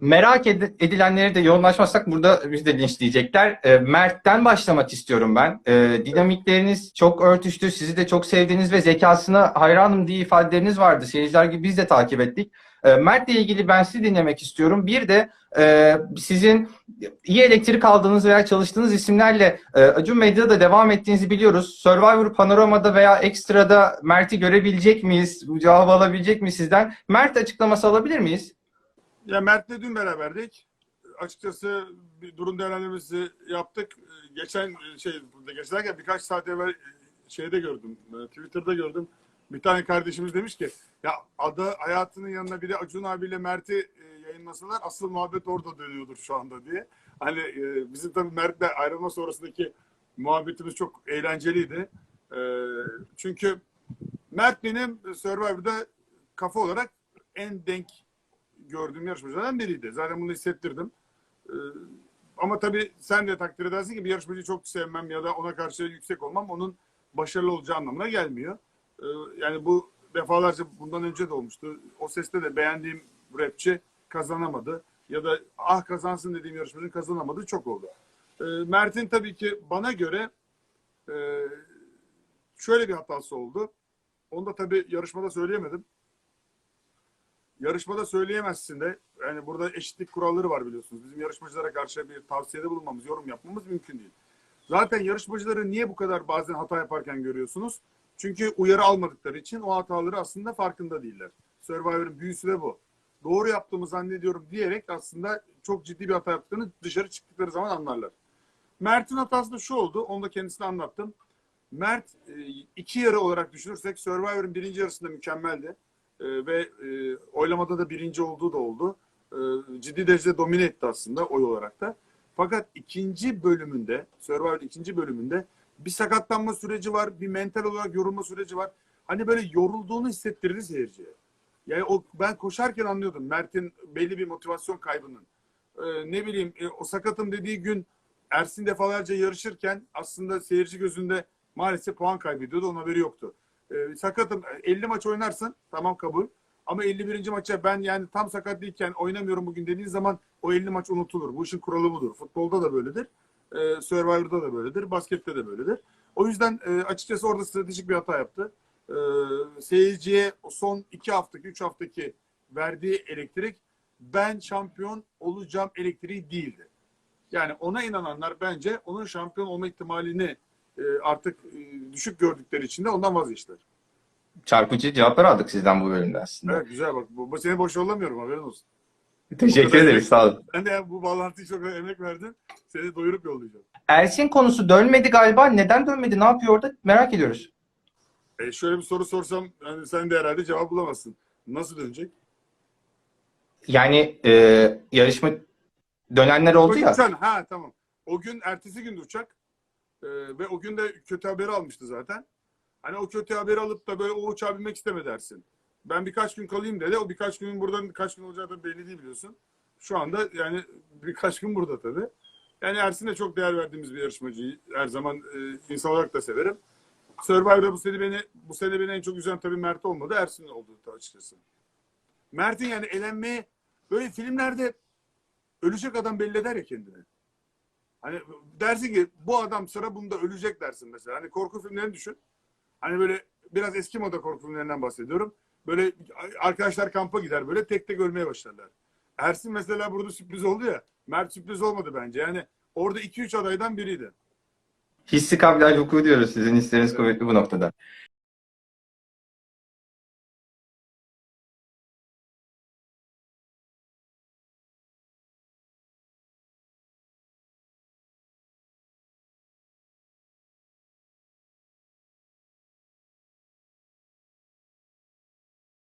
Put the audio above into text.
Merak ed- edilenleri de yoğunlaşmazsak burada biz de linçleyecekler. E, Mert'ten başlamak istiyorum ben. E, dinamikleriniz çok örtüştü. Sizi de çok sevdiğiniz ve zekasına hayranım diye ifadeleriniz vardı. Seyirciler gibi biz de takip ettik. E, Mert'le ilgili ben sizi dinlemek istiyorum. Bir de e, sizin iyi elektrik aldığınız veya çalıştığınız isimlerle e, Acun Medya'da da devam ettiğinizi biliyoruz. Survivor Panorama'da veya Ekstra'da Mert'i görebilecek miyiz? Bu cevabı alabilecek miyiz sizden? Mert açıklaması alabilir miyiz? Ya Mert'le dün beraberdik. Açıkçası bir durum değerlendirmesi yaptık. Geçen şey geçerken birkaç saat evvel e, şeyde gördüm. e, Twitter'da gördüm. Bir tane kardeşimiz demiş ki ya ada hayatının yanına bir de Acun abiyle Mert'i e, yayınlasalar asıl muhabbet orada dönüyordur şu anda diye. Hani bizim tabii Mert'le ayrılma sonrasındaki muhabbetimiz çok eğlenceliydi. Çünkü Mert benim Survivor'da kafa olarak en denk gördüğüm yarışmacılardan biriydi. Zaten bunu hissettirdim. Ee, ama tabii sen de takdir edersin ki bir yarışmacıyı çok sevmem ya da ona karşı yüksek olmam onun başarılı olacağı anlamına gelmiyor. Ee, yani bu defalarca bundan önce de olmuştu. O seste de beğendiğim rapçi kazanamadı. Ya da ah kazansın dediğim yarışmacının kazanamadığı çok oldu. Ee, Mert'in tabii ki bana göre e, şöyle bir hatası oldu. Onu da tabii yarışmada söyleyemedim yarışmada söyleyemezsin de yani burada eşitlik kuralları var biliyorsunuz. Bizim yarışmacılara karşı bir tavsiyede bulunmamız, yorum yapmamız mümkün değil. Zaten yarışmacıları niye bu kadar bazen hata yaparken görüyorsunuz? Çünkü uyarı almadıkları için o hataları aslında farkında değiller. Survivor'ın büyüsü de bu. Doğru yaptığımı zannediyorum diyerek aslında çok ciddi bir hata yaptığını dışarı çıktıkları zaman anlarlar. Mert'in hatası da şu oldu. Onu da kendisine anlattım. Mert e, iki yarı olarak düşünürsek Survivor'ın birinci yarısında mükemmeldi. E, ve e, oylamada da birinci olduğu da oldu. E, ciddi derecede domine etti aslında oy olarak da. Fakat ikinci bölümünde, Survivor ikinci bölümünde bir sakatlanma süreci var, bir mental olarak yorulma süreci var. Hani böyle yorulduğunu hissettirdi seyirciye. Yani o ben koşarken anlıyordum Mert'in belli bir motivasyon kaybının. E, ne bileyim e, o sakatım dediği gün Ersin defalarca yarışırken aslında seyirci gözünde maalesef puan kaybediyordu. Onun haberi yoktu. E, sakatım 50 maç oynarsın tamam kabul. Ama 51. maça ben yani tam sakat değilken oynamıyorum bugün dediğin zaman o 50 maç unutulur. Bu işin kuralı budur. Futbolda da böyledir. E, Survivor'da da böyledir. Baskette de böyledir. O yüzden e, açıkçası orada stratejik bir hata yaptı. E, seyirciye son 2 haftaki 3 haftaki verdiği elektrik ben şampiyon olacağım elektriği değildi. Yani ona inananlar bence onun şampiyon olma ihtimalini artık e, düşük gördükleri için de ondan vazgeçtiler. Çarpıcı cevaplar aldık sizden bu bölümde aslında. Evet güzel bak. Bu, seni boş yollamıyorum haberin olsun. Teşekkür ederiz. Sağ olun. Ben de bu bağlantıyı çok emek verdim. Seni doyurup yollayacağım. Ersin konusu dönmedi galiba. Neden dönmedi? Ne yapıyor orada? Merak ediyoruz. E, şöyle bir soru sorsam hani sen de herhalde cevap bulamazsın. Nasıl dönecek? Yani e, yarışma dönenler oldu ya. Sen, ha tamam. O gün ertesi gün uçak. E, ve o gün de kötü haberi almıştı zaten. Hani o kötü haberi alıp da böyle o uçağa binmek isteme dersin. Ben birkaç gün kalayım dedi. O birkaç günün buradan kaç gün olacağı da belli değil biliyorsun. Şu anda yani birkaç gün burada tabii. Yani Ersin'e çok değer verdiğimiz bir yarışmacıyı her zaman e, insan olarak da severim. Survivor'da bu sene beni bu sene beni en çok üzen tabii Mert olmadı. Ersin oldu açıkçası. Mert'in yani elenmeye böyle filmlerde ölecek adam belli eder ya kendini. Hani dersin ki bu adam sıra bunda ölecek dersin mesela. Hani korku filmlerini düşün. Hani böyle biraz eski moda korku filmlerinden bahsediyorum. Böyle arkadaşlar kampa gider böyle tek tek ölmeye başlarlar. Ersin mesela burada sürpriz oldu ya. Mert sürpriz olmadı bence. Yani orada 2-3 adaydan biriydi. Hissi kabilal hukuku diyoruz. Sizin hisleriniz kuvvetli bu noktada.